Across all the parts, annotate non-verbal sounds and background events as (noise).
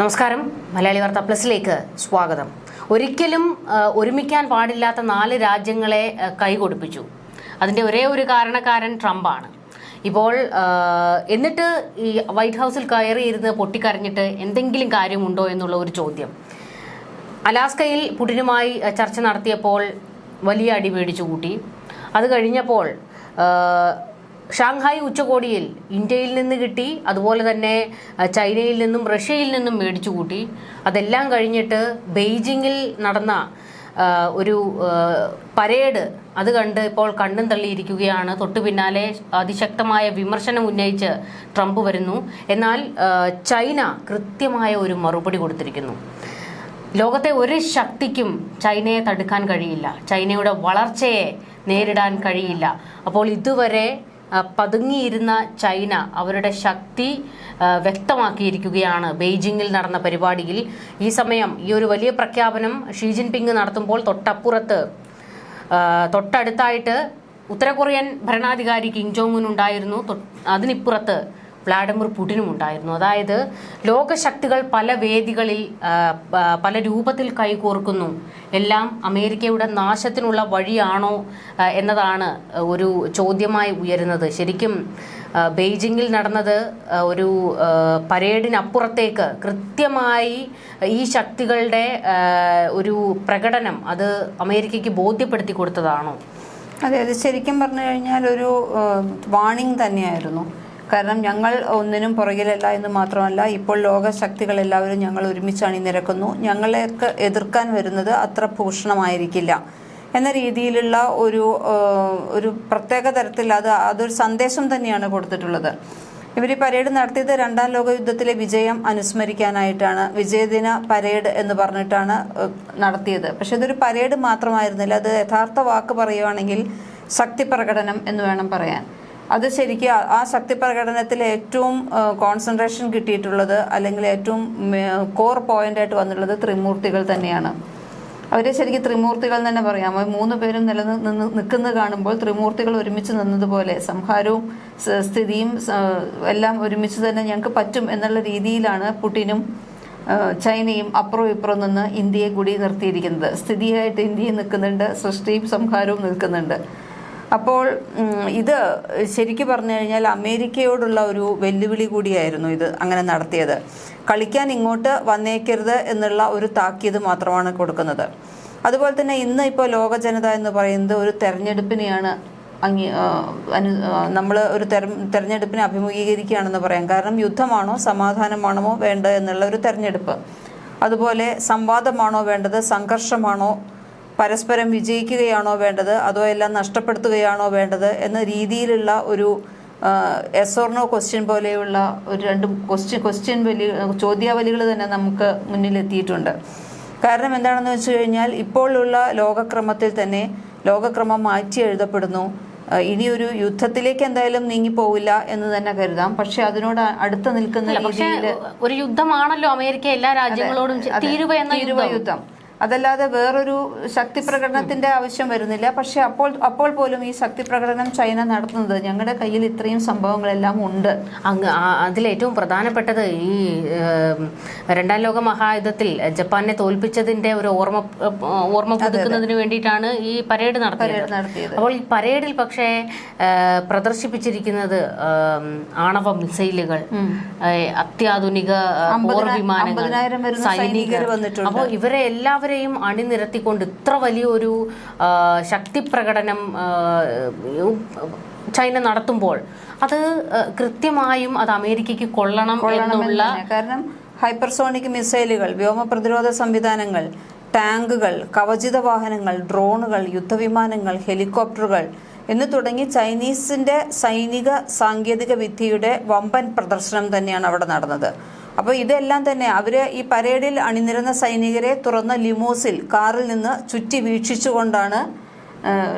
നമസ്കാരം. മലയാളി വാർത്ത പ്ലസിലേക്ക് സ്വാഗതം. ഒരിക്കലും ഒരുമിക്കാൻ പാടില്ലാത്ത നാല് രാജ്യങ്ങളെ കൈകൊടുപ്പിച്ചു. അതിന്റെ ഒരേ ഒരു കാരണക്കാരൻ ട്രംപാണ്. ഇപ്പോൾ എന്നിട്ട് ഈ വൈറ്റ് ഹൗസിൽ കയറിയിരുന്ന് പൊട്ടിക്കരഞ്ഞിട്ട് എന്തെങ്കിലും കാര്യമുണ്ടോ എന്നുള്ള ഒരു ചോദ്യം. അലാസ്കയിൽ പുടിനുമായി ചർച്ച നടത്തിയപ്പോൾ വലിയ അടി മേടിച്ചു കൂട്ടി അത് കഴിഞ്ഞപ്പോൾ ഷാങ്ഹായ് ഉച്ചകോടിയിൽ ഇന്ത്യയിൽ നിന്ന് കിട്ടി അതുപോലെ തന്നെ ചൈനയിൽ നിന്നും റഷ്യയിൽ നിന്നും മേടിച്ചു കൂട്ടി. അതെല്ലാം കഴിഞ്ഞിട്ട് ബെയ്ജിങ്ങിൽ നടന്ന ഒരു പരേഡ് അത് കണ്ട് ഇപ്പോൾ കണ്ണും തള്ളിയിരിക്കുകയാണ്. തൊട്ടു പിന്നാലെ അതിശക്തമായ വിമർശനം ഉന്നയിച്ച് ട്രംപ് വരുന്നു. എന്നാൽ ചൈന കൃത്യമായ ഒരു മറുപടി കൊടുത്തിരിക്കുന്നു. ലോകത്തെ ഒരു ശക്തിക്കും ചൈനയെ തടുക്കാൻ കഴിയില്ല. ചൈനയുടെ വളർച്ചയെ നേരിടാൻ കഴിയില്ല. അപ്പോൾ ഇതുവരെ പതുങ്ങിയിരുന്ന ചൈന അവരുടെ ശക്തി വ്യക്തമാക്കിയിരിക്കുകയാണ് ബെയ്ജിങ്ങിൽ നടന്ന പരിപാടിയിൽ. ഈ സമയം ഈ ഒരു വലിയ പ്രഖ്യാപനം ഷീ ജിൻപിങ് നടത്തുമ്പോൾ തൊട്ടപ്പുറത്ത് തൊട്ടടുത്തായിട്ട് ഉത്തര കൊറിയൻ ഭരണാധികാരി കിങ് ജോങ് ഉണ്ടായിരുന്നു. അതിനിപ്പുറത്ത് വ്ളാഡിമിർ പുടിനും ഉണ്ടായിരുന്നു. അതായത് ലോകശക്തികൾ പല വേദികളിൽ പല രൂപത്തിൽ കൈകോർക്കുന്നു. എല്ലാം അമേരിക്കയുടെ നാശത്തിനുള്ള വഴിയാണോ എന്നതാണ് ഒരു ചോദ്യമായി ഉയരുന്നത്. ശരിക്കും ബെയ്ജിങ്ങിൽ നടന്നത് ഒരു പരേഡിനപ്പുറത്തേക്ക് കൃത്യമായി ഈ ശക്തികളുടെ ഒരു പ്രകടനം അത് അമേരിക്കയ്ക്ക് ബോധ്യപ്പെടുത്തി കൊടുത്തതാണോ? അതെ അത് ശരിക്കും പറഞ്ഞു കഴിഞ്ഞാൽ ഒരു വാണിംഗ് തന്നെയായിരുന്നു. കാരണം ഞങ്ങൾ ഒന്നിനും പുറകിലല്ല എന്ന് മാത്രമല്ല ഇപ്പോൾ ലോക ശക്തികൾ എല്ലാവരും ഞങ്ങൾ ഒരുമിച്ച് അണിനിരക്കുന്നു ഞങ്ങളെയൊക്കെ എതിർക്കാൻ വരുന്നത് അത്ര ഭൂഷണമായിരിക്കില്ല. എന്ന രീതിയിലുള്ള ഒരു ഒരു പ്രത്യേക തരത്തിൽ അത് അതൊരു സന്ദേശം തന്നെയാണ് കൊടുത്തിട്ടുള്ളത്. ഇവർ ഈ പരേഡ് നടത്തിയത് രണ്ടാം ലോക യുദ്ധത്തിലെ വിജയം അനുസ്മരിക്കാനായിട്ടാണ് വിജയദിന പരേഡ് എന്ന് പറഞ്ഞിട്ടാണ് നടത്തിയത്. പക്ഷെ ഇതൊരു പരേഡ് മാത്രമായിരുന്നില്ല അത് യഥാർത്ഥ വാക്ക് പറയുവാണെങ്കിൽ ശക്തി പ്രകടനം എന്ന് വേണം പറയാൻ. അത് ശരിക്കും ആ- ശക്തി പ്രകടനത്തിൽ ഏറ്റവും കോൺസെൻട്രേഷൻ കിട്ടിയിട്ടുള്ളത് അല്ലെങ്കിൽ ഏറ്റവും കോർ പോയിന്റ് ആയിട്ട് വന്നിട്ടുള്ളത് ത്രിമൂർത്തികൾ തന്നെയാണ്. അവരെ ശരിക്കും ത്രിമൂർത്തികൾ തന്നെ പറയാം. മൂന്ന് പേരും നിലനിന്ന് നിൽക്കുന്നത് കാണുമ്പോൾ ത്രിമൂർത്തികൾ ഒരുമിച്ച് നിന്നതുപോലെ സംഹാരവും സ്ഥിതിയും എല്ലാം ഒരുമിച്ച് തന്നെ ഞങ്ങൾക്ക് പറ്റും എന്നുള്ള രീതിയിലാണ് പുടിനും ചൈനയും അപ്പുറവും ഇപ്പുറം നിന്ന് ഇന്ത്യയെ കൂടി നിർത്തിയിരിക്കുന്നത്. സ്ഥിതിയായിട്ട് ഇന്ത്യയും നിൽക്കുന്നുണ്ട് സൃഷ്ടിയും സംഹാരവും നിൽക്കുന്നുണ്ട്. അപ്പോൾ ഇത് ശരിക്കും പറഞ്ഞു കഴിഞ്ഞാൽ അമേരിക്കയോടുള്ള ഒരു വെല്ലുവിളി കൂടിയായിരുന്നു ഇത് അങ്ങനെ നടത്തിയത്. കളിക്കാൻ ഇങ്ങോട്ട് വന്നേക്കരുത് എന്നുള്ള ഒരു താക്കീത് മാത്രമാണ് കൊടുക്കുന്നത്. അതുപോലെ തന്നെ ഇന്ന് ഇപ്പോൾ ലോക ജനത എന്ന് പറയുന്നത് ഒരു തെരഞ്ഞെടുപ്പിനെയാണ് അംഗീ നമ്മൾ ഒരു തെര തെരഞ്ഞെടുപ്പിനെ അഭിമുഖീകരിക്കുകയാണെന്ന് പറയാം. കാരണം യുദ്ധമാണോ സമാധാനമാണോ വേണ്ടത് എന്നുള്ള ഒരു തെരഞ്ഞെടുപ്പ്. അതുപോലെ സംവാദമാണോ വേണ്ടത് സംഘർഷമാണോ പരസ്പരം വിജയിക്കുകയാണോ വേണ്ടത്? അതോ എല്ലാം നഷ്ടപ്പെടുത്തുകയാണോ വേണ്ടത്? എന്ന രീതിയിലുള്ള ഒരു എസ് ഓർണോ ക്വസ്റ്റ്യൻ പോലെയുള്ള ഒരു രണ്ട് ക്വസ്റ്റ്യൻ ക്വസ്റ്റ്യൻ വലി ചോദ്യാവലികൾ തന്നെ നമുക്ക് മുന്നിലെത്തിയിട്ടുണ്ട്. കാരണം എന്താണെന്ന് വെച്ച് കഴിഞ്ഞാൽ ഇപ്പോഴുള്ള ലോകക്രമത്തിൽ തന്നെ ലോകക്രമം മാറ്റി എഴുതപ്പെടുന്നു. ഇനിയൊരു യുദ്ധത്തിലേക്ക് എന്തായാലും നീങ്ങി പോവില്ല എന്ന് തന്നെ കരുതാം. പക്ഷെ അതിനോട് അടുത്ത് നിൽക്കുന്ന രീതിയിൽ ഒരു യുദ്ധമാണല്ലോ അമേരിക്ക എല്ലാ രാജ്യങ്ങളോടും തീരുവ എന്ന യുദ്ധം. അതല്ലാതെ വേറൊരു ശക്തി പ്രകടനത്തിന്റെ ആവശ്യം വരുന്നില്ല. പക്ഷെ അപ്പോൾ അപ്പോൾ പോലും ഈ ശക്തി പ്രകടനം ചൈന നടത്തുന്നത് ഞങ്ങളുടെ കയ്യിൽ ഇത്രയും സംഭവങ്ങളെല്ലാം ഉണ്ട്. അങ്ങ് അതിലേറ്റവും പ്രധാനപ്പെട്ടത് ഈ രണ്ടാം ലോക മഹായുദ്ധത്തിൽ ജപ്പാനെ തോൽപ്പിച്ചതിന്റെ ഒരു ഓർമ്മ ഓർമ്മ പുതുക്കുന്നതിന് വേണ്ടിയിട്ടാണ് ഈ പരേഡ് നടത്തിയത്. അപ്പോൾ ഈ പരേഡിൽ പക്ഷേ പ്രദർശിപ്പിച്ചിരിക്കുന്നത് ആണവ മിസൈലുകൾ അത്യാധുനിക വിമാനങ്ങൾ സൈനികർ. അപ്പോൾ ഇവരെ എല്ലാവരെയും അണിനിരത്തിക്കൊണ്ട് ഇത്ര വലിയൊരു ശക്തി പ്രകടനം ചൈന നടത്തുമ്പോൾ അത് കൃത്യമായും അത് അമേരിക്കയ്ക്ക് കൊള്ളണം എന്നുള്ള കാരണം ഹൈപ്പർസോണിക് മിസൈലുകൾ വ്യോമ പ്രതിരോധ സംവിധാനങ്ങൾ ടാങ്കുകൾ കവചിത വാഹനങ്ങൾ ഡ്രോണുകൾ യുദ്ധവിമാനങ്ങൾ ഹെലികോപ്റ്ററുകൾ എന്ന് തുടങ്ങി ചൈനീസിന്റെ സൈനിക സാങ്കേതിക വിദ്യയുടെ വമ്പൻ പ്രദർശനം തന്നെയാണ് അവിടെ നടന്നത്. അപ്പോൾ ഇതെല്ലാം തന്നെ അവർ ഈ പരേഡിൽ അണിനിരുന്ന സൈനികരെ തുറന്ന ലിമോസിൽ കാറിൽ നിന്ന് ചുറ്റി വീക്ഷിച്ചുകൊണ്ടാണ്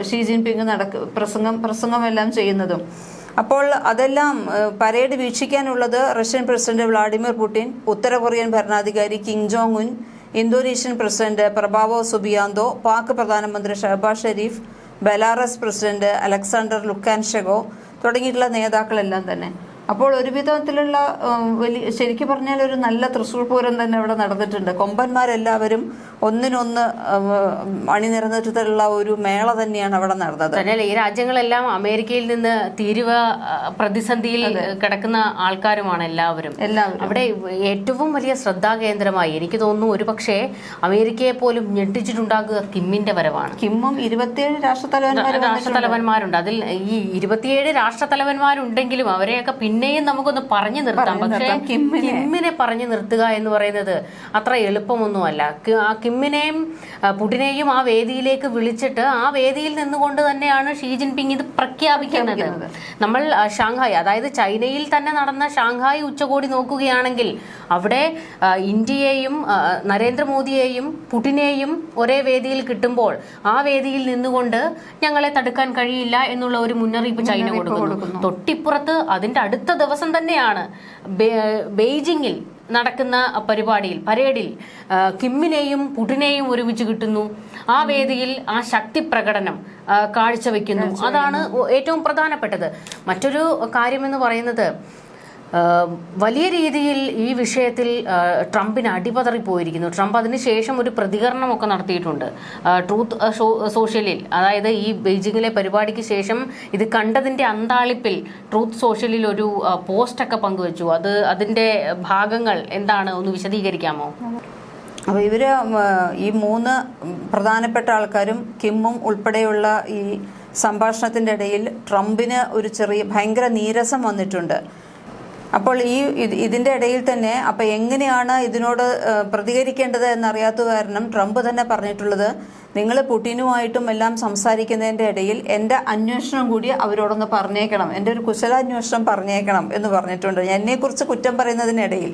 ഷീ ജിൻപിങ് നടക്ക പ്രസംഗം പ്രസംഗമെല്ലാം ചെയ്യുന്നതും. അപ്പോൾ അതെല്ലാം പരേഡ് വീക്ഷിക്കാനുള്ളത് റഷ്യൻ പ്രസിഡന്റ് വ്ളാഡിമിർ പുടിൻ ഉത്തര കൊറിയൻ ഭരണാധികാരി Kim Jong Un Indonesian president Prabowo Subianto Pak പ്രധാനമന്ത്രി Shahbaz Sharif Belarus president Alexander Lukashenko തുടങ്ങിയിട്ടുള്ള നേതാക്കളെല്ലാം തന്നെ. അപ്പോൾ ഒരു വിധത്തിലുള്ള വലിയ ശരിക്കും പറഞ്ഞാൽ ഒരു നല്ല തൃശ്ശൂർ പൂരം തന്നെ അവിടെ നടന്നിട്ടുണ്ട്. കൊമ്പന്മാരെല്ലാവരും ഒന്നിനൊന്ന് അണിനിരന്നിട്ടുള്ള ഒരു മേള തന്നെയാണ് അവിടെ നടന്നത്. തന്നെയല്ല ഈ രാജ്യങ്ങളെല്ലാം അമേരിക്കയിൽ നിന്ന് തീരുവ പ്രതിസന്ധിയിൽ കിടക്കുന്ന ആൾക്കാരുമാണ് എല്ലാവരും. എല്ലാവരും. അവിടെ ഏറ്റവും വലിയ ശ്രദ്ധാകേന്ദ്രമായി എനിക്ക് തോന്നുന്നു ഒരു പക്ഷേ അമേരിക്കയെ പോലും ഞെട്ടിച്ചിട്ടുണ്ടാക്കുക കിമ്മിന്റെ വരവാണ്. കിമ്മും ഇരുപത്തിയേഴ് രാഷ്ട്രത്തലവന്മാർ രാഷ്ട്രത്തലവന്മാരുണ്ട്. അതിൽ ഈ ഇരുപത്തിയേഴ് രാഷ്ട്രത്തലവന്മാരുണ്ടെങ്കിലും അവരെയൊക്കെ പിന്നെയും നമുക്കൊന്ന് പറഞ്ഞു നിർത്താം. പക്ഷേ കിമ്മിനെ. പറഞ്ഞു നിർത്തുക എന്ന് പറയുന്നത് അത്ര എളുപ്പമൊന്നുമല്ല. കിമ്മിനെയും പുടിനെയും ആ വേദിയിലേക്ക് വിളിച്ചിട്ട് ആ വേദിയിൽ നിന്നുകൊണ്ട് തന്നെയാണ് ഷീ ജിൻപിങ് ഇത് പ്രഖ്യാപിക്കുന്നത്. നമ്മൾ ഷാങ്ഹായ് അതായത് ചൈനയിൽ തന്നെ നടന്ന ഷാങ്ഹായ് ഉച്ചകോടി നോക്കുകയാണെങ്കിൽ അവിടെ ഇന്ത്യയെയും നരേന്ദ്രമോദിയെയും പുടിനെയും ഒരേ വേദിയിൽ കിട്ടുമ്പോൾ ആ വേദിയിൽ നിന്നുകൊണ്ട് ഞങ്ങളെ തടുക്കാൻ കഴിയില്ല എന്നുള്ള ഒരു മുന്നറിയിപ്പ് ചൈന കൊടുക്കുന്നു. തൊട്ടിപ്പുറത്ത് അതിന്റെ അടുത്ത ദിവസം തന്നെയാണ് ബെയ്ജിങ്ങിൽ നടക്കുന്ന പരിപാടിയിൽ പരേഡിൽ കിമ്മിനെയും പുടിനെയും ഒരുമിച്ച് കിട്ടുന്നു. ആ വേദിയിൽ ആ ശക്തി പ്രകടനം കാഴ്ചവെക്കുന്നു. അതാണ് ഏറ്റവും പ്രധാനപ്പെട്ടത്. മറ്റൊരു കാര്യമെന്ന് പറയുന്നത് വലിയ രീതിയിൽ ഈ വിഷയത്തിൽ ട്രംപിന് അടിപതറി പോയിരിക്കുന്നു ട്രംപ് അതിനുശേഷം ഒരു പ്രതികരണമൊക്കെ നടത്തിയിട്ടുണ്ട്. ട്രൂത്ത് സോഷ്യലിൽ അതായത് ഈ ബെയ്ജിങ്ങിലെ പരിപാടിക്ക് ശേഷം ഇത് കണ്ടതിന്റെ അന്താളിപ്പിൽ ട്രൂത്ത് സോഷ്യലിൽ ഒരു പോസ്റ്റൊക്കെ പങ്കുവച്ചു. അത് അതിന്റെ ഭാഗങ്ങൾ എന്താണ് ഒന്ന് വിശദീകരിക്കാമോ? അപ്പോൾ ഇവർ ഈ മൂന്ന് പ്രധാനപ്പെട്ട ആൾക്കാരും കിമ്മും ഉൾപ്പെടെയുള്ള ഈ സംഭാഷണത്തിന്റെ ഇടയിൽ ട്രംപിന് ഒരു ചെറിയ ഭയങ്കര നീരസം വന്നിട്ടുണ്ട്. അപ്പോൾ ഈ ഇതിന്റെ ഇടയിൽ തന്നെ അപ്പൊ എങ്ങനെയാണ് ഇതിനോട് പ്രതികരിക്കേണ്ടത് എന്നറിയാത്ത കാരണം ട്രംപ് തന്നെ പറഞ്ഞിട്ടുള്ളത് നിങ്ങൾ പുടിനുമായിട്ടും എല്ലാം സംസാരിക്കുന്നതിന്റെ ഇടയിൽ എന്റെ അന്വേഷണം കൂടി അവരോടൊന്ന് പറഞ്ഞേക്കണം. എന്റെ ഒരു കുശലാന്വേഷണം പറഞ്ഞേക്കണം എന്ന് പറഞ്ഞിട്ടുണ്ട്. എന്നെക്കുറിച്ച് കുറ്റം പറയുന്നതിനിടയിൽ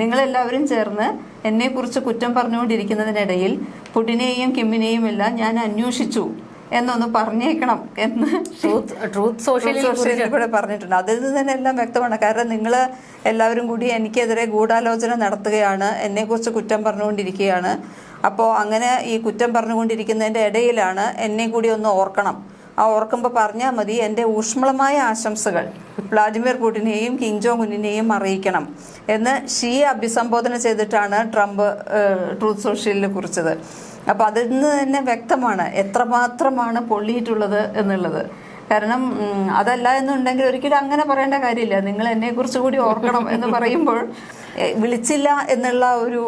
നിങ്ങളെല്ലാവരും ചേർന്ന് എന്നെക്കുറിച്ച് കുറ്റം പറഞ്ഞുകൊണ്ടിരിക്കുന്നതിനിടയിൽ പുടിനെയും കിമ്മിനെയും എല്ലാം ഞാൻ അന്വേഷിച്ചു. എന്നൊന്ന് പറഞ്ഞേക്കണം എന്ന്. ട്രൂത്ത് സോഷ്യൽ സോഷ്യലിൽ കൂടെ പറഞ്ഞിട്ടുണ്ട്. അതിൽ നിന്ന് തന്നെ എല്ലാം വ്യക്തമാണ്. കാരണം നിങ്ങൾ എല്ലാവരും കൂടി എനിക്കെതിരെ ഗൂഢാലോചന നടത്തുകയാണ്. എന്നെക്കുറിച്ച് കുറ്റം പറഞ്ഞുകൊണ്ടിരിക്കുകയാണ്. അപ്പോൾ അങ്ങനെ ഈ കുറ്റം പറഞ്ഞുകൊണ്ടിരിക്കുന്നതിന്റെ ഇടയിലാണ് എന്നെ കൂടി ഒന്ന് ഓർക്കണം. ആ ഓർക്കുമ്പോൾ പറഞ്ഞാൽ മതി എന്റെ ഊഷ്മളമായ ആശംസകൾ വ്ളാഡിമിർ പുടിനെയും കിങ് ജോങ് ഉന്നിനെയും അറിയിക്കണം എന്ന് ഷീ അഭിസംബോധന ചെയ്തിട്ടാണ് ട്രംപ് ട്രൂത്ത് സോഷ്യലിൽ കുറിച്ചത്. അപ്പോൾ അതിൽ നിന്ന് തന്നെ വ്യക്തമാണ് എത്രമാത്രമാണ് പൊള്ളിയിട്ടുള്ളത് എന്നുള്ളത്. കാരണം അതല്ല എന്നുണ്ടെങ്കിൽ ഒരിക്കലും അങ്ങനെ പറയേണ്ട കാര്യമില്ല. നിങ്ങൾ എന്നെ കുറിച്ച് കൂടി ഓർക്കണം എന്ന് പറയുമ്പോൾ വിളിച്ചില്ല എന്നുള്ള ഒരു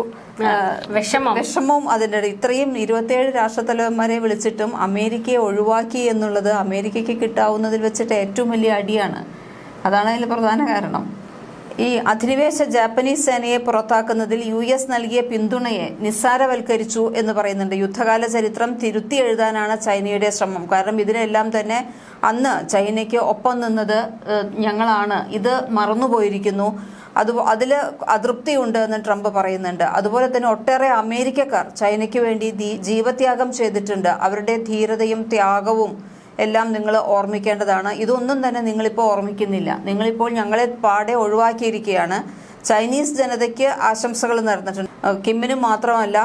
വിഷമം. വിഷമവും അതിന്റെ ഇത്രയും ഇരുപത്തിയേഴ് രാഷ്ട്രത്തലവന്മാരെ വിളിച്ചിട്ടും അമേരിക്കയെ ഒഴിവാക്കി എന്നുള്ളത് അമേരിക്കയ്ക്ക് കിട്ടാവുന്നതിൽ വെച്ചിട്ട് ഏറ്റവും വലിയ അടിയാണ്. അതാണ് അതിൽ പ്രധാന കാരണം. ഈ അധിനിവേശ ജാപ്പനീസ് സേനയെ പുറത്താക്കുന്നതിൽ യു എസ് നൽകിയ പിന്തുണയെ നിസ്സാരവൽക്കരിച്ചു എന്ന് പറയുന്നുണ്ട്. യുദ്ധകാല ചരിത്രം തിരുത്തി എഴുതാനാണ് ചൈനയുടെ ശ്രമം. കാരണം ഇതിനെല്ലാം തന്നെ അന്ന് ചൈനയ്ക്ക് ഒപ്പം നിന്നത് ഞങ്ങളാണ്. ഇത് മറന്നുപോയിരിക്കുന്നു. അത് അതിൽ അതൃപ്തിയുണ്ട് എന്ന് ട്രംപ് പറയുന്നുണ്ട്. അതുപോലെ തന്നെ ഒട്ടേറെ അമേരിക്കക്കാർ ചൈനയ്ക്ക് വേണ്ടി ജീവത്യാഗം ചെയ്തിട്ടുണ്ട്. അവരുടെ ധീരതയും ത്യാഗവും എല്ലാം നിങ്ങൾ ഓർമ്മിക്കേണ്ടതാണ്. ഇതൊന്നും തന്നെ നിങ്ങളിപ്പോൾ ഓർമ്മിക്കുന്നില്ല. നിങ്ങളിപ്പോൾ ഞങ്ങളെ പാടെ ഒഴിവാക്കിയിരിക്കുകയാണ്. ചൈനീസ് ജനതയ്ക്ക് ആശംസകൾ നേർന്നിട്ടുണ്ട്. കിമ്മിനും മാത്രമല്ല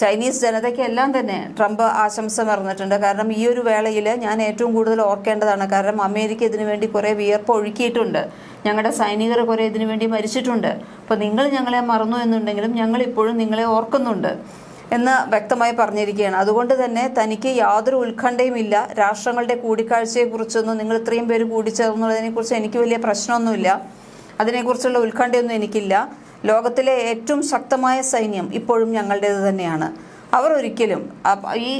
ചൈനീസ് ജനതയ്ക്കെല്ലാം തന്നെ ട്രംപ് ആശംസ നേർന്നിട്ടുണ്ട്. കാരണം ഈ ഒരു വേളയിൽ ഞാൻ ഏറ്റവും കൂടുതൽ ഓർക്കേണ്ടതാണ്. കാരണം അമേരിക്ക ഇതിനു വേണ്ടി കുറേ വിയർപ്പ് ഒഴുക്കിയിട്ടുണ്ട്. ഞങ്ങളുടെ സൈനികർ കുറേ ഇതിനു വേണ്ടി മരിച്ചിട്ടുണ്ട്. അപ്പോൾ നിങ്ങൾ ഞങ്ങളെ മറന്നു എന്നുണ്ടെങ്കിലും ഞങ്ങൾ ഇപ്പോഴും നിങ്ങളെ ഓർക്കുന്നുണ്ട്. എന്ന് വ്യക്തമായി പറഞ്ഞിരിക്കുകയാണ്. അതുകൊണ്ട് തന്നെ തനിക്ക് യാതൊരു ഉത്കണ്ഠയും ഇല്ല. രാഷ്ട്രങ്ങളുടെ കൂടിക്കാഴ്ചയെക്കുറിച്ചൊന്നും നിങ്ങൾ ഇത്രയും പേര് കൂടിച്ചേർന്നുള്ളതിനെക്കുറിച്ച് എനിക്ക് വലിയ പ്രശ്നമൊന്നുമില്ല. അതിനെക്കുറിച്ചുള്ള ഉത്കണ്ഠയൊന്നും എനിക്കില്ല. ലോകത്തിലെ ഏറ്റവും ശക്തമായ സൈന്യം ഇപ്പോഴും ഞങ്ങളുടേത് തന്നെയാണ്. അവർ ഒരിക്കലും ഈ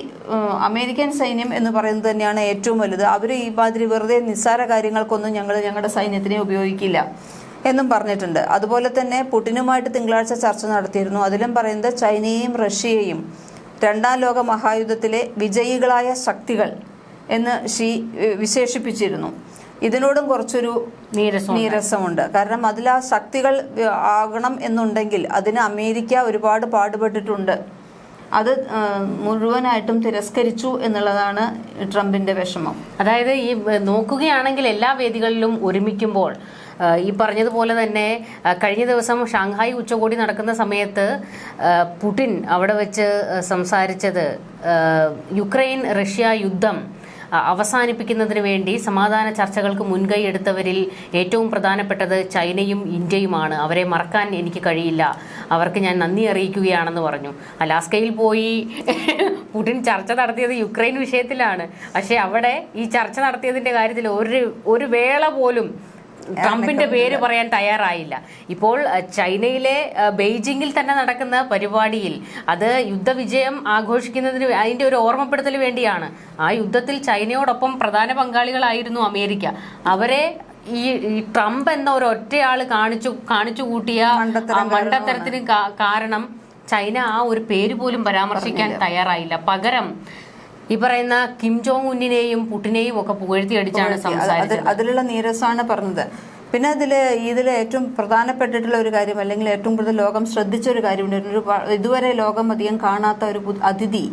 അമേരിക്കൻ സൈന്യം എന്ന് പറയുന്നത് തന്നെയാണ് ഏറ്റവും വലുത്. അവർ ഈ മാതിരി വെറുതെ നിസ്സാര കാര്യങ്ങൾക്കൊന്നും ഞങ്ങൾ ഞങ്ങളുടെ സൈന്യത്തിനെ ഉപയോഗിക്കില്ല. എന്നും പറഞ്ഞിട്ടുണ്ട്. അതുപോലെ തന്നെ പുടിനുമായിട്ട് തിങ്കളാഴ്ച ചർച്ച നടത്തിയിരുന്നു. അതിലും പറയുന്നത് ചൈനയെയും റഷ്യയെയും രണ്ടാം ലോക മഹായുദ്ധത്തിലെ വിജയികളായ ശക്തികൾ എന്ന് ഷീ വിശേഷിപ്പിച്ചിരുന്നു. ഇതിനോടും കുറച്ചൊരു നീരസം നീരസമുണ്ട്. കാരണം അതിൽ ആ ശക്തികൾ ആകണം എന്നുണ്ടെങ്കിൽ അതിന് അമേരിക്ക ഒരുപാട് പാടുപെട്ടിട്ടുണ്ട്. അത് മുഴുവനായിട്ടും തിരസ്കരിച്ചു എന്നുള്ളതാണ് ട്രംപിന്റെ വിഷമം. അതായത് ഈ നോക്കുകയാണെങ്കിൽ എല്ലാ വേദികളിലും ഒരുമിക്കുമ്പോൾ ഈ പറഞ്ഞതുപോലെ തന്നെ കഴിഞ്ഞ ദിവസം ഷാങ്ഹായ് ഉച്ചകോടി നടക്കുന്ന സമയത്ത് പുടിൻ അവിടെ വെച്ച് സംസാരിച്ചത് യുക്രൈൻ റഷ്യ യുദ്ധം അവസാനിപ്പിക്കുന്നതിന് വേണ്ടി സമാധാന ചർച്ചകൾക്ക് മുൻകൈ എടുത്തവരിൽ ഏറ്റവും പ്രധാനപ്പെട്ടത് ചൈനയും ഇന്ത്യയുമാണ്. അവരെ മറക്കാൻ എനിക്ക് കഴിയില്ല. അവർക്ക് ഞാൻ നന്ദി അറിയിക്കുകയാണെന്ന് പറഞ്ഞു. അലാസ്കയിൽ പോയി (laughs) പുടിൻ ചർച്ച നടത്തിയത് യുക്രൈൻ വിഷയത്തിലാണ്. പക്ഷേ അവിടെ ഈ ചർച്ച നടത്തിയതിന്റെ കാര്യത്തിൽ ഒരു ഒരു വേള പോലും ട്രംപിന്റെ പേര് പറയാൻ തയ്യാറായില്ല. ഇപ്പോൾ ചൈനയിലെ ബെയ്ജിങ്ങിൽ തന്നെ നടക്കുന്ന പരിപാടിയിൽ അത് യുദ്ധവിജയം ആഘോഷിക്കുന്നതിന് അതിന്റെ ഒരു ഓർമ്മപ്പെടുത്തൽ വേണ്ടിയാണ്. ആ യുദ്ധത്തിൽ ചൈനയോടൊപ്പം പ്രധാന പങ്കാളികളായിരുന്നു അമേരിക്ക. അവരെ ഈ ഈ ട്രംപ് എന്ന ഒരു ഒറ്റയാൾ കാണിച്ചു കാണിച്ചു കൂട്ടിയ മണ്ടത്തരത്തിന് കാരണം ചൈന ആ ഒരു പേര് പോലും പരാമർശിക്കാൻ തയ്യാറായില്ല. പകരം ഈ പറയുന്ന കിം ജോങ് ഉന്നിനെയും പുട്ടിനെയും ഒക്കെ പുകഴ്ത്തി. അടിച്ചാണ് സംസാരിച്ചത്. അത് അതിലുള്ള നീരസാണ് പറഞ്ഞത്. പിന്നെ അതിൽ ഇതിൽ ഏറ്റവും പ്രധാനപ്പെട്ടിട്ടുള്ള ഒരു കാര്യം അല്ലെങ്കിൽ ഏറ്റവും കൂടുതൽ ലോകം ശ്രദ്ധിച്ച ഒരു കാര്യമുണ്ട്. ഒരു ഇതുവരെ ലോകം അധികം കാണാത്ത ഒരു അതിഥി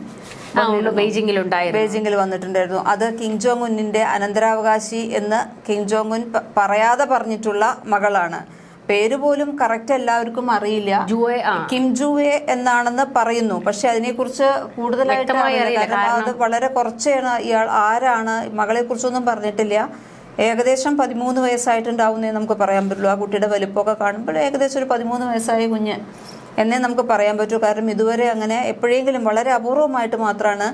ബെയ്ജിംഗിൽ ഉണ്ടായിരുന്നു ബെയ്ജിംഗിൽ വന്നിട്ടുണ്ടായിരുന്നു. അത് കിങ് ജോങ് ഉന്നിന്റെ അനന്തരാവകാശി എന്ന് കിങ് ജോങ് ഉൻ പറയാതെ പറഞ്ഞിട്ടുള്ള മകളാണ്. പേര് പോലും കറക്റ്റ് എല്ലാവർക്കും അറിയില്ല. ജുവെ കിം ജുവെ എന്നാണെന്ന് പറയുന്നു. പക്ഷെ അതിനെക്കുറിച്ച് കൂടുതലായിട്ട് വ്യക്തമായി അറിയില്ല. അറിയില്ല, കാരണം അത് വളരെ കുറച്ചാണ്. ഇയാൾ ആരാണ്? മകളെ കുറിച്ചൊന്നും പറഞ്ഞിട്ടില്ല. ഏകദേശം പതിമൂന്ന് വയസ്സായിട്ടുണ്ടാവുന്നേ നമുക്ക് പറയാൻ പറ്റുള്ളൂ. ആ കുട്ടിയുടെ വലിപ്പമൊക്കെ കാണുമ്പോൾ ഏകദേശം ഒരു പതിമൂന്ന് വയസ്സായ കുഞ്ഞ് എന്നേ നമുക്ക് പറയാൻ പറ്റൂ. കാരണം ഇതുവരെ അങ്ങനെ എപ്പോഴെങ്കിലും വളരെ അപൂർവമായിട്ട് മാത്രമാണ്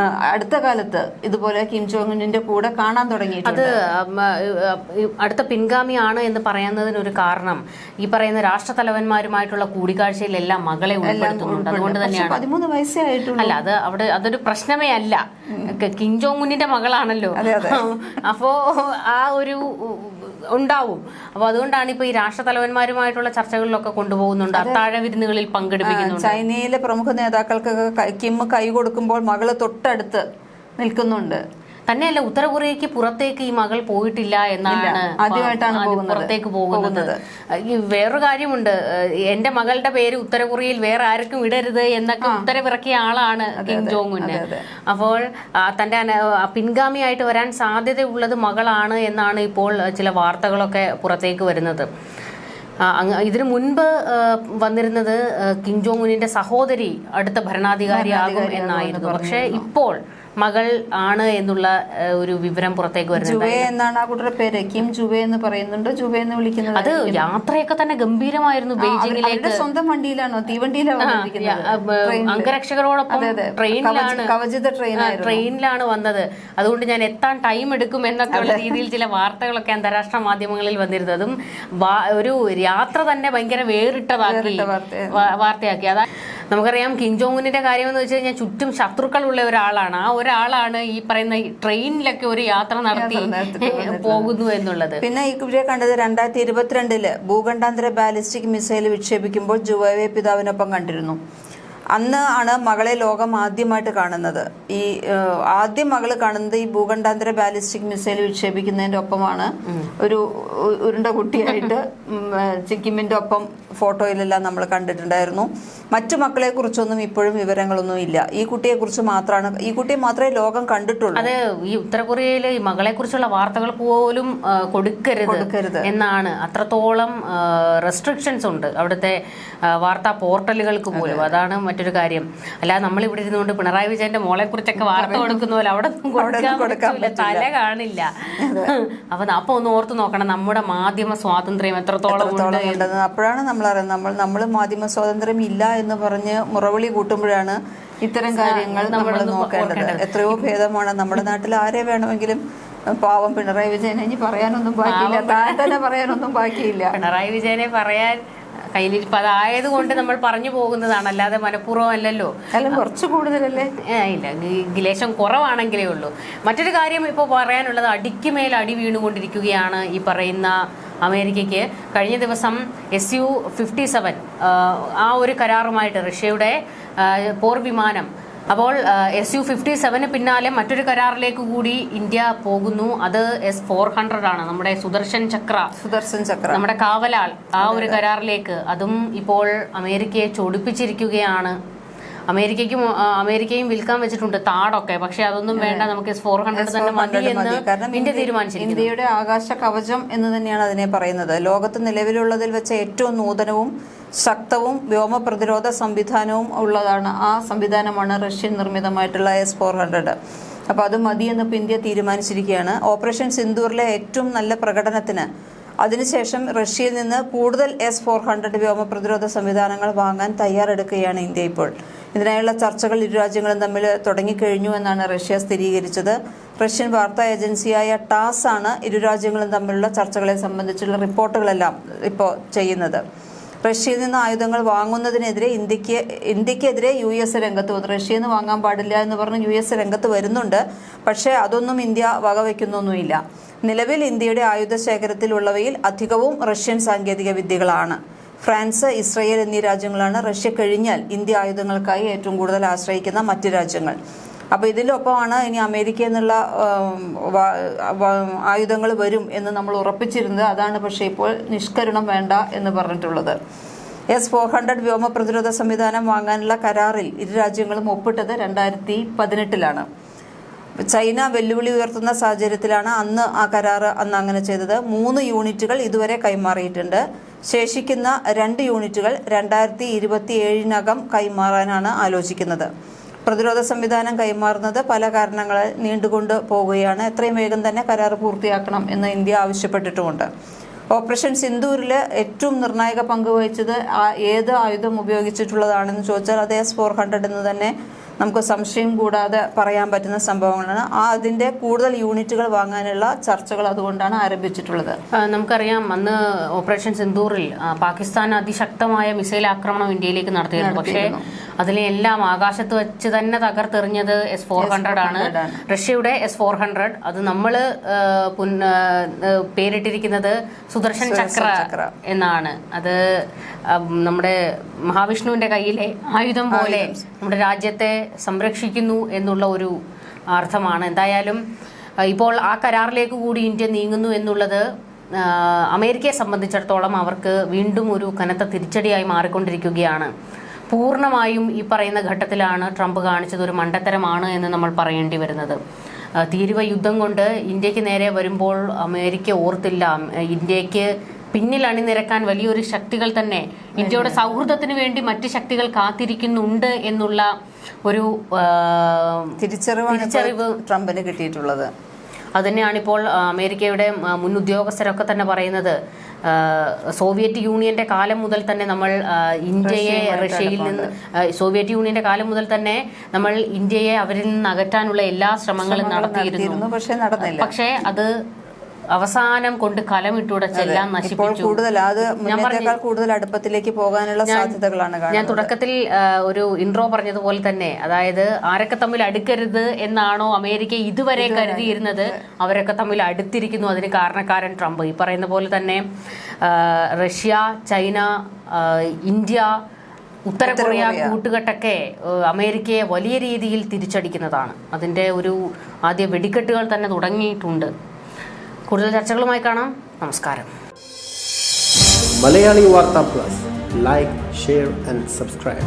അടുത്ത കാലത്ത് ഇതുപോലെ കിം ജോങ്ങിന്റെ കൂടെ കാണാൻ തുടങ്ങിയിട്ടുണ്ട്. അത് അടുത്ത പിൻഗാമിയാണ് എന്ന് പറയുന്നതിന് ഒരു കാരണം. ഈ പറയുന്ന രാഷ്ട്ര രാഷ്ട്രതലവന്മാരുമായിട്ടുള്ള കൂടിക്കാഴ്ചയിലെല്ലാം മകളെ ഉൾപ്പെടുത്തുന്നുണ്ട്. അതുകൊണ്ട് തന്നെയാണ്. പതിമൂന്ന് വയസ്സേ ആയിട്ടുള്ളൂ. അല്ല അത് അവിടെ അതൊരു പ്രശ്നമേ അല്ല. ക- കിം ജോങ് ഉന്നിന്റെ മകളാണല്ലോ അപ്പോ ആ ഒരു ഉണ്ടാവും. അപ്പൊ അതുകൊണ്ടാണ് ഇപ്പൊ ഈ രാഷ്ട്രതലവന്മാരുമായിട്ടുള്ള ചർച്ചകളിലൊക്കെ കൊണ്ടുപോകുന്നുണ്ട്. അത്താഴ വിരുന്നുകളിൽ പങ്കെടുപ്പിക്കുന്നുണ്ട്. ചൈനയിലെ പ്രമുഖ നേതാക്കൾക്കൊക്കെ കൈ- കിം കൈ കൊടുക്കുമ്പോൾ മകൾ തൊട്ടടുത്ത് നിൽക്കുന്നുണ്ട്. തന്നെയല്ല ഉത്തര കൊറിയക്ക് പുറത്തേക്ക് ഈ മകൾ പോയിട്ടില്ല എന്നാണ് ആദ്യമായിട്ടാണ്. പുറത്തേക്ക് പോകുന്നത്. വേറൊരു കാര്യമുണ്ട്. എന്റെ മകളുടെ പേര് ഉത്തര കൊറിയയിൽ വേറെ ആർക്കും ഇടരുത് എന്നൊക്കെ ഉത്തരവിറക്കിയ ആളാണ് കിം ജോങ് ഉന്ന് അപ്പോൾ തന്റെ പിൻഗാമിയായിട്ട് വരാൻ സാധ്യതയുള്ളത് മകളാണ് എന്നാണ് ഇപ്പോൾ ചില വാർത്തകളൊക്കെ പുറത്തേക്ക് വരുന്നത്. ഇതിനു മുൻപ് വന്നിരുന്നത് കിം ജോങ് ഉന്നിന്റെ സഹോദരി അടുത്ത ഭരണാധികാരിയാകും എന്നായിരുന്നു. പക്ഷേ ഇപ്പോൾ മകൾ ആണ് എന്നുള്ള ഒരു വിവരം പുറത്തേക്ക് വരുന്നത് എന്നാണ് ആ കുട്ടിയുടെ പേര്. കിം എന്ന് പറയുന്നുണ്ട്. ജുവേ എന്ന് വിളിക്കുന്നത് അത് യാത്രയൊക്കെ തന്നെ ഗംഭീരമായിരുന്നു ബെയ്ജിങ്ങിലേക്ക്. സ്വന്തം വണ്ടിയിലാണോ? തീവണ്ടിയിലാണ് അംഗരക്ഷകരോടൊപ്പം ട്രെയിനിലാണ് കവചിത ട്രെയിൻ ട്രെയിനിലാണ് വന്നത്. അതുകൊണ്ട് ഞാൻ എത്താൻ ടൈം എടുക്കും എന്നൊക്കെ ഉള്ള രീതിയിൽ ചില വാർത്തകളൊക്കെ അന്താരാഷ്ട്ര മാധ്യമങ്ങളിൽ വന്നിരുന്നു അതും ഒരു യാത്ര തന്നെ ഭയങ്കര വേറിട്ടതാക്കി വാർത്തയാക്കി. അതാ നമുക്കറിയാം കിം ജോങ്ങിന്റെ കാര്യം എന്ന് വെച്ച് കഴിഞ്ഞാൽ ചുറ്റും ശത്രുക്കളുള്ള ഒരാളാണ്. ആ ഒരാളാണ് ഈ പറയുന്ന ട്രെയിനിലൊക്കെ ഒരു യാത്ര നടത്തി പോകുന്നു എന്നുള്ളത്. പിന്നെ ഈ കുട്ടിയെ കണ്ടത് രണ്ടായിരത്തി ഇരുപത്തിരണ്ടിൽ ഭൂഖണ്ഡാന്തര ബാലിസ്റ്റിക് മിസൈൽ വിക്ഷേപിക്കുമ്പോൾ ജുവേവെ പിതാവിനൊപ്പം കണ്ടിരുന്നു. അന്ന് ആണ് മകളെ ലോകം ആദ്യമായിട്ട് കാണുന്നത്. ഈ ആദ്യം മകൾ കാണുന്നത് ഈ ഭൂഖണ്ഡാന്തര ബാലിസ്റ്റിക് മിസൈൽ വിക്ഷേപിക്കുന്നതിന്റെ ഒപ്പമാണ്. ഒരു ഉരുണ്ട കുട്ടിയായിട്ട് ചിക്കിമിന്റെ ഒപ്പം ഫോട്ടോയിലെല്ലാം നമ്മൾ കണ്ടിട്ടുണ്ടായിരുന്നു. മറ്റു മക്കളെ കുറിച്ചൊന്നും ഇപ്പോഴും വിവരങ്ങളൊന്നും ഇല്ല. ഈ കുട്ടിയെ കുറിച്ച് മാത്രമാണ് ഈ കുട്ടിയെ മാത്രമേ ലോകം കണ്ടിട്ടുള്ളൂ. അതെ ഈ ഉത്തര കൊറിയയിലെ ഈ മകളെ കുറിച്ചുള്ള വാർത്തകൾ പോലും കൊടുക്കരുത് കൊടുക്കരുത്. എന്നാണ്. അത്രത്തോളം റെസ്ട്രിക്ഷൻസ് ഉണ്ട് അവിടുത്തെ വാർത്താ പോർട്ടലുകൾക്ക് പോലും. അതാണ് മറ്റൊരു കാര്യം. അല്ലാതെ നമ്മൾ ഇവിടെ ഇരുന്നുകൊണ്ട് പിണറായി വിജയന്റെ മോളെ കുറിച്ചൊക്കെ വാർത്ത കൊടുക്കുന്ന പോലെ അവിടെ കൊടുക്കാൻ തല കാണില്ല. (laughs) അപ്പൊ അപ്പൊ ഒന്ന് ഓർത്ത് നോക്കണം നമ്മുടെ മാധ്യമ സ്വാതന്ത്ര്യം എത്രത്തോളം അപ്പോഴാണ് നമ്മൾ അറിയുന്നത്. നമ്മൾ നമ്മൾ മാധ്യമ സ്വാതന്ത്ര്യം ഇല്ല എന്ന് പറഞ്ഞ് മുറവിളി കൂട്ടുമ്പോഴാണ് ഇത്തരം കാര്യങ്ങൾ നമ്മൾ നോക്കേണ്ടത്. എത്രയോ ഭേദമാണ്. നമ്മുടെ നാട്ടിൽ ആരെ വേണമെങ്കിലും പാവം പിണറായി വിജയനെ ഇനി പറയാനൊന്നും ബാക്കിയില്ല. താൻ തന്നെ പറയാനൊന്നും ബാക്കിയില്ല. പിണറായി വിജയനെ പറയാൻ കയ്യിലിരിപ്പ് അതായത് കൊണ്ട് നമ്മൾ പറഞ്ഞു പോകുന്നതാണ്. അല്ലാതെ മനഃപൂർവം അല്ലല്ലോ അല്ല കുറച്ച് കൂടുതലല്ലേ? ഇല്ല. ഗിലേശം കുറവാണെങ്കിലേ ഉള്ളൂ. മറ്റൊരു കാര്യം ഇപ്പോൾ പറയാനുള്ളത് അടിക്ക് മേൽ അടി വീണുകൊണ്ടിരിക്കുകയാണ് ഈ പറയുന്ന അമേരിക്കയ്ക്ക്. കഴിഞ്ഞ ദിവസം എസ് യു ഫിഫ്റ്റി സെവൻ ആ ഒരു കരാറുമായിട്ട് റഷ്യയുടെ പോർ വിമാനം അപ്പോൾ എസ് യു ഫിഫ്റ്റി സെവന് പിന്നാലെ മറ്റൊരു കരാറിലേക്ക് കൂടി ഇന്ത്യ പോകുന്നു. അത് എസ് ഫോർ ഹൺഡ്രഡ് ആണ് നമ്മുടെ സുദർശൻ ചക്ര. സുദർശൻ ചക്ര. നമ്മുടെ കാവലാൾ ആ ഒരു കരാറിലേക്ക് അതും ഇപ്പോൾ അമേരിക്കയെ ചൊടിപ്പിച്ചിരിക്കുകയാണ്. അമേരിക്കയ്ക്കും അമേരിക്കയും വിൽക്കാൻ വെച്ചിട്ടുണ്ട് താടൊക്കെ. പക്ഷെ അതൊന്നും വേണ്ട. നമുക്ക് ഫോർ ഹൺഡ്രഡ് തന്നെ മതി എന്ന് ഇന്ത്യ തീരുമാനിച്ചിരിക്കുന്നു. ഇന്ത്യയുടെ ആകാശ കവചം എന്ന് തന്നെയാണ് അതിനെ പറയുന്നത്. ലോകത്ത് നിലവിലുള്ളതിൽ വെച്ച ഏറ്റവും നൂതനവും ശക്തവും വ്യോമ പ്രതിരോധ സംവിധാനവും ഉള്ളതാണ് ആ സംവിധാനമാണ് റഷ്യൻ നിർമ്മിതമായിട്ടുള്ള എസ് ഫോർ ഹൺഡ്രഡ് അപ്പോൾ അത് മതിയെന്ന് ഇപ്പോൾ ഇന്ത്യ തീരുമാനിച്ചിരിക്കുകയാണ്. ഓപ്പറേഷൻ സിന്ദൂറിലെ ഏറ്റവും നല്ല പ്രകടനത്തിന് അതിനുശേഷം റഷ്യയിൽ നിന്ന് കൂടുതൽ എസ് ഫോർ ഹൺഡ്രഡ് വ്യോമ പ്രതിരോധ സംവിധാനങ്ങൾ വാങ്ങാൻ തയ്യാറെടുക്കുകയാണ് ഇന്ത്യ ഇപ്പോൾ. ഇതിനായുള്ള ചർച്ചകൾ ഇരു രാജ്യങ്ങളും തമ്മിൽ തുടങ്ങിക്കഴിഞ്ഞു എന്നാണ് റഷ്യ സ്ഥിരീകരിച്ചത്. റഷ്യൻ വാർത്താ ഏജൻസിയായ ടാസ് ആണ് ഇരു രാജ്യങ്ങളും തമ്മിലുള്ള ചർച്ചകളെ സംബന്ധിച്ചുള്ള റിപ്പോർട്ടുകളെല്ലാം ഇപ്പോൾ ചെയ്യുന്നത്. റഷ്യയിൽ നിന്ന് ആയുധങ്ങൾ വാങ്ങുന്നതിനെതിരെ ഇന്ത്യയ്ക്ക് ഇന്ത്യക്കെതിരെ യു എസ് രംഗത്ത് വന്നു. റഷ്യയിൽ നിന്ന് വാങ്ങാൻ പാടില്ല എന്ന് പറഞ്ഞ് യു എസ് രംഗത്ത് വരുന്നുണ്ട്. പക്ഷേ അതൊന്നും ഇന്ത്യ വകവയ്ക്കുന്നൊന്നുമില്ല നിലവിൽ ഇന്ത്യയുടെ ആയുധ ശേഖരത്തിലുള്ളവയിൽ അധികവും റഷ്യൻ സാങ്കേതിക വിദ്യകളാണ്. ഫ്രാൻസ് ഇസ്രയേൽ എന്നീ രാജ്യങ്ങളാണ് റഷ്യ കഴിഞ്ഞാൽ ഇന്ത്യ ആയുധങ്ങൾക്കായി ഏറ്റവും കൂടുതൽ ആശ്രയിക്കുന്ന മറ്റ് രാജ്യങ്ങൾ. അപ്പോൾ ഇതിലൊപ്പമാണ് ഇനി അമേരിക്കയിൽ നിന്നുള്ള ആയുധങ്ങൾ വരും എന്ന് നമ്മൾ ഉറപ്പിച്ചിരുന്നത്. അതാണ് പക്ഷേ ഇപ്പോൾ നിഷ്കരണം വേണ്ട എന്ന് പറഞ്ഞിട്ടുള്ളത്. എസ് ഫോർ ഹൺഡ്രഡ് വ്യോമ പ്രതിരോധ സംവിധാനം വാങ്ങാനുള്ള കരാറിൽ ഇരു രാജ്യങ്ങളും ഒപ്പിട്ടത് രണ്ടായിരത്തി പതിനെട്ടിലാണ് ചൈന വെല്ലുവിളി ഉയർത്തുന്ന സാഹചര്യത്തിലാണ് അന്ന് ആ കരാർ അന്ന് അങ്ങനെ ചെയ്തത്. മൂന്ന് യൂണിറ്റുകൾ ഇതുവരെ കൈമാറിയിട്ടുണ്ട്. ശേഷിക്കുന്ന രണ്ട് യൂണിറ്റുകൾ രണ്ടായിരത്തി ഇരുപത്തി ഏഴിനകം കൈമാറാനാണ് ആലോചിക്കുന്നത്. പ്രതിരോധ സംവിധാനം കൈമാറുന്നത് പല കാരണങ്ങളാൽ നീണ്ടുകൊണ്ട് പോവുകയാണ്. എത്രയും വേഗം തന്നെ കരാർ പൂർത്തിയാക്കണം എന്ന് ഇന്ത്യ ആവശ്യപ്പെട്ടിട്ടുമുണ്ട്. ഓപ്പറേഷൻ സിന്ദൂരിൽ ഏറ്റവും നിർണായക പങ്ക് വഹിച്ചത് ഏത് ആയുധം ഉപയോഗിച്ചിട്ടുള്ളതാണെന്ന് ചോദിച്ചാൽ അത് എസ് ഫോർ ഹൺഡ്രഡ് എന്ന് തന്നെ നമുക്ക് സംശയം കൂടാതെ പറയാൻ പറ്റുന്ന സംഭവങ്ങളാണ്. ആ അതിന്റെ കൂടുതൽ യൂണിറ്റുകൾ വാങ്ങാനുള്ള ചർച്ചകൾ അതുകൊണ്ടാണ് ആരംഭിച്ചിട്ടുള്ളത്. നമുക്കറിയാം അന്ന് ഓപ്പറേഷൻ സിന്ദൂറിൽ പാകിസ്ഥാൻ അതിശക്തമായ മിസൈൽ ആക്രമണം ഇന്ത്യയിലേക്ക് നടത്തിയിരുന്നു. പക്ഷേ അതിലെല്ലാം ആകാശത്ത് വെച്ച് തന്നെ തകർത്തെറിഞ്ഞത് എസ് ഫോർ ഹൺഡ്രഡ് ആണ്. റഷ്യയുടെ എസ് ഫോർ ഹൺഡ്രഡ് അത് നമ്മൾ പേരിട്ടിരിക്കുന്നത് സുദർശൻ ചക്ര ചക്ര. എന്നാണ്. അത് നമ്മുടെ മഹാവിഷ്ണുവിന്റെ കയ്യിലെ ആയുധം പോലെ നമ്മുടെ രാജ്യത്തെ സംരക്ഷിക്കുന്നു എന്നുള്ള ഒരു അർത്ഥമാണ്. എന്തായാലും ഇപ്പോൾ ആ കരാറിലേക്ക് കൂടി ഇന്ത്യ നീങ്ങുന്നു എന്നുള്ളത് അമേരിക്കയെ സംബന്ധിച്ചിടത്തോളം അവർക്ക് വീണ്ടും ഒരു കനത്ത തിരിച്ചടിയായി മാറിക്കൊണ്ടിരിക്കുകയാണ്. പൂർണമായും ഈ പറയുന്ന ഘട്ടത്തിലാണ് ട്രംപ് കാണിച്ചത് ഒരു മണ്ടത്തരമാണ് എന്ന് നമ്മൾ പറയേണ്ടി വരുന്നത്. തീരുവ യുദ്ധം കൊണ്ട് ഇന്ത്യയ്ക്ക് നേരെ വരുമ്പോൾ അമേരിക്ക ഓർത്തില്ല. ഇന്ത്യയ്ക്ക് പിന്നിൽ അണിനിരക്കാൻ വലിയൊരു ശക്തികൾ തന്നെ. ഇന്ത്യയുടെ സൗഹൃദത്തിന് വേണ്ടി മറ്റ് ശക്തികൾ കാത്തിരിക്കുന്നുണ്ട് എന്നുള്ള ഒരു തിരിച്ചറിവ് ട്രംപിന് കിട്ടിയിട്ടുള്ളത്. അതുതന്നെയാണ് ഇപ്പോൾ അമേരിക്കയുടെ മുൻ ഉദ്യോഗസ്ഥരൊക്കെ തന്നെ പറയുന്നത്. സോവിയറ്റ് യൂണിയന്റെ കാലം മുതൽ തന്നെ നമ്മൾ ഇന്ത്യയെ റഷ്യയിൽ നിന്ന് സോവിയറ്റ് യൂണിയന്റെ കാലം മുതൽ തന്നെ നമ്മൾ ഇന്ത്യയെ അവരിൽ നിന്ന് അകറ്റാനുള്ള എല്ലാ ശ്രമങ്ങളും നടത്തിയിരുന്നു. പക്ഷേ അത് അവസാനം കൊണ്ട് കലമിട്ടുടച്ച് എല്ലാം നശിപ്പിച്ചു. കൂടുതൽ അത് മുന്നേറ്റേക്കാൾ കൂടുതൽ അടുപ്പത്തിലേക്ക് പോകാനുള്ള സാധ്യതകളാണ് ഞാൻ തുടക്കത്തിൽ ഒരു ഇൻട്രോ പറഞ്ഞതുപോലെ തന്നെ അതായത് ആരൊക്കെ തമ്മിൽ അടുക്കരുത് എന്നാണോ അമേരിക്ക ഇതുവരെ കരുതിയിരുന്നത് അവരൊക്കെ തമ്മിൽ അടുത്തിരിക്കുന്നു. അതിന് കാരണക്കാരൻ ട്രംപ്. ഈ പറയുന്ന പോലെ തന്നെ റഷ്യ ചൈന ഇന്ത്യ ഉത്തര കൊറിയ കൂട്ടുകെട്ടൊക്കെ അമേരിക്കയെ വലിയ രീതിയിൽ തിരിച്ചടിക്കുന്നതാണ്. അതിന്റെ ഒരു ആദ്യ വെടിക്കെട്ടുകൾ തന്നെ തുടങ്ങിയിട്ടുണ്ട്. കൂടുതൽ ചർച്ചകളുമായി കാണാം. നമസ്കാരം. മലയാളി വാർത്താ plus. Like share and subscribe